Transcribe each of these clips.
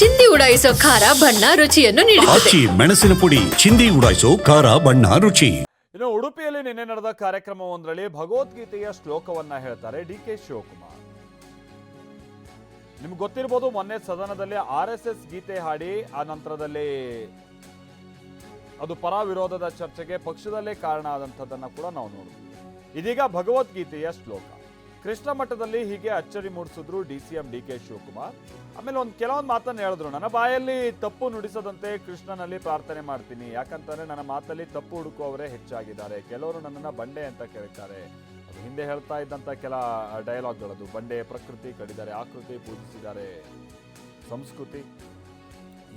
ಚಿಂದಿ ಉಡಾಯಿಸೋ ಖಾರ ಬಣ್ಣ ರುಚಿಯನ್ನು ನೀಡುತ್ತದೆ. ಆಚಿ ಮೆಣಸಿನ ಪುಡಿ ಚಿಂದಿ ಉಡಾಯಿಸೋ ಖಾರ ಬಣ್ಣ ರುಚಿ. ಇನ್ನು ಉಡುಪಿಯಲ್ಲಿ ನಿನ್ನೆ ನಡೆದ ಕಾರ್ಯಕ್ರಮವೊಂದರಲ್ಲಿ ಭಗವದ್ಗೀತೆಯ ಶ್ಲೋಕವನ್ನ ಹೇಳ್ತಾರೆ ಡಿ ಕೆ ಶಿವಕುಮಾರ್. ನಿಮ್ಗೆ ಗೊತ್ತಿರ್ಬೋದು ಮೊನ್ನೆ ಸದನದಲ್ಲಿ ಆರ್ ಎಸ್ ಎಸ್ ಗೀತೆ ಹಾಡಿ ಆ ನಂತರದಲ್ಲಿ ಅದು ಪರ ವಿರೋಧದ ಚರ್ಚೆಗೆ ಪಕ್ಷದಲ್ಲೇ ಕಾರಣ ಆದಂಥದ್ದನ್ನು ಕೂಡ ನಾವು ನೋಡಿದ್ವಿ. ಇದೀಗ ಭಗವದ್ಗೀತೆಯ ಶ್ಲೋಕ. ಕೃಷ್ಣ ಮಠದಲ್ಲಿ ಹೀಗೆ ಅಚ್ಚರಿ ಮೂಡಿಸಿದ್ರು D C M D K Shivakumar. ಆಮೇಲೆ ಒಂದು ಕೆಲವೊಂದು ಮಾತನ್ನು ಹೇಳಿದ್ರು. ನನ್ನ ಬಾಯಲ್ಲಿ ತಪ್ಪು ನುಡಿಸದಂತೆ ಕೃಷ್ಣನಲ್ಲಿ ಪ್ರಾರ್ಥನೆ ಮಾಡ್ತೀನಿ. ಯಾಕಂತಂದ್ರೆ ನನ್ನ ಮಾತಲ್ಲಿ ತಪ್ಪು ಹುಡುಕುವವರೇ ಹೆಚ್ಚಾಗಿದ್ದಾರೆ. ಕೆಲವರು ನನ್ನನ್ನ ಬಂಡೆ ಅಂತ ಕೇಳ್ತಾರೆ. ಹಿಂದೆ ಹೇಳ್ತಾ ಇದ್ದಂತ ಕೆಲ ಡೈಲಾಗ್ಗಳದು. ಬಂಡೆ ಪ್ರಕೃತಿ ಕಡಿದಾರೆ ಆಕೃತಿ ಪೂಜಿಸಿದ್ದಾರೆ ಸಂಸ್ಕೃತಿ.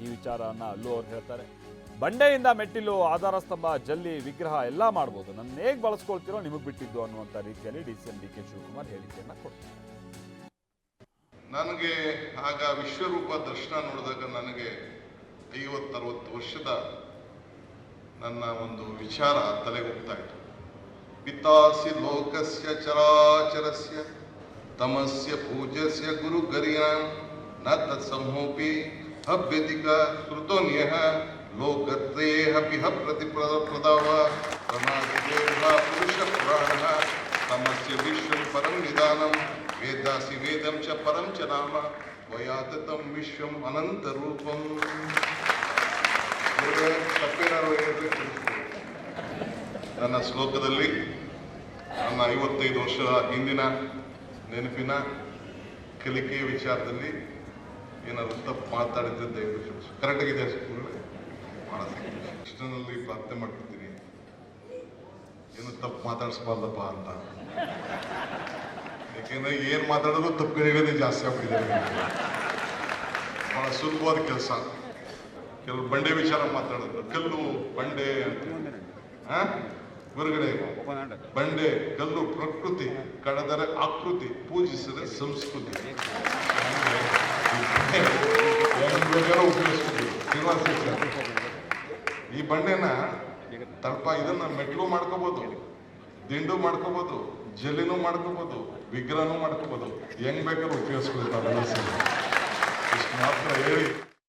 ಈ ವಿಚಾರನ ಅಲ್ಲೂ ಅವ್ರು ಹೇಳ್ತಾರೆ. ಬಂಡೆಯಿಂದ ಮೆಟ್ಟಿಲು ಆಧಾರ ಸ್ತಂಭ ಜಲ್ಲಿ, ವಿಗ್ರಹ ಎಲ್ಲ ಮಾಡ್ಬೋದು. ನನ್ನ ಹೇಗೆ ಬಳಸ್ಕೊಳ್ತಿರೋ ನಿಮಗೆ ಬಿಟ್ಟಿದ್ದು ಅನ್ನುವಂಥ ರೀತಿಯಲ್ಲಿ D C M D K Shivakumar ಹೇಳಿಕೆಯನ್ನ ಕೊಡ್ತಾರೆ ನನಗೆ ಆಗ ವಿಶ್ವರೂಪ ದರ್ಶನ ನೋಡಿದಾಗ ನನಗೆ ಐವತ್ತರವತ್ತು ವರ್ಷದ ನನ್ನ ಒಂದು ವಿಚಾರ ತಲೆಗೆ ಹೋಗ್ತಾ ಇತ್ತು. ಪಿತಾಸಿ ಲೋಕಸ್ಯ ಚರಾಚರಸ್ಯ, ತಮಸ್ಯ ಪೂಜಸ್ಯ ಗುರು ಗರಿಯಾಂ ನ ತತ್ಸಮೋಪಿ ಹವ್ಯತಿಕ ಕೃತೋನ್ಯಃ ಪ್ರತಿಪ್ರದ ಪ್ರದಾವ. ಸಮಾಜದೇವ ಪುರುಷ ಪುರಾಣ. ತಮಸ್ಯ ವಿಶ್ವಂ ಪರಂ ನಿಧಾನಂ. ವೇದಾಸಿ ವೇದಂ ಚ ಪರಂ ಚ ನಾಮ. ವಯಾತತಂ ವಿಶ್ವಂ ರೂಪಂ. ತಪ್ಪೇನಾರು ನನ್ನ ಶ್ಲೋಕದಲ್ಲಿ ನನ್ನ ಐವತ್ತೈದು ವರ್ಷದ ಹಿಂದಿನ ನೆನಪಿನ ಕಲಿಕೆಯ ವಿಚಾರದಲ್ಲಿ ಏನಾದ್ರು ತಪ್ಪು ಮಾತಾಡಿದ್ದೆ ದಯವಿಟ್ಟು ಕ್ಷಮಿಸಿ ಸ್ಕೂಲಲ್ಲಿ ಕೃಷ್ಣನಲ್ಲಿ ಪ್ರಾರ್ಥನೆ ಮಾಡ್ತಿದ್ದೀನಿ. ಏನು ತಪ್ಪು ಮಾತಾಡಿಸ್ಬಾರ್ದಪ್ಪ ಅಂತ. ಯಾಕೆಂದ್ರೆ ಏನ್ ಮಾತಾಡೋದು ತಪ್ಪು ಹೇಳೋದೇ ಜಾಸ್ತಿ ಆಗ್ಬಿಟ್ಟಿದೆ ಬಹಳ ಸುಲಭವಾದ ಕೆಲಸ. ಕೆಲವು ಬಂಡೆ ವಿಚಾರ ಮಾತಾಡೋದು. ಕಲ್ಲು, ಬಂಡೆ ಅಂತ? ಹೊರಗಡೆ ಬಂಡೆ, ಕಲ್ಲು, ಪ್ರಕೃತಿ, ಕಡದರೆ ಆಕೃತಿ, ಪೂಜಿಸಿದರೆ ಸಂಸ್ಕೃತಿ. ಹೆಂಗ್? ಈ ಬಂಡೆನ ತಲ್ಪ, ಇದನ್ನ ಮೆಟ್ಲು ಮಾಡ್ಕೋಬಹುದು ದಿಂಡು ಮಾಡ್ಕೋಬಹುದು ಜಲ್ಲಿನೂ ಮಾಡ್ಕೋಬಹುದು ವಿಗ್ರಹನೂ ಮಾಡ್ಕೋಬಹುದು ಹೆಂಗ್ ಬೇಕಾದ್ರೂ ಉಪಯೋಗಿಸ್ಕೊಳ್ತಾರೆ ಮಾತ್ರ ಹೇಳಿ.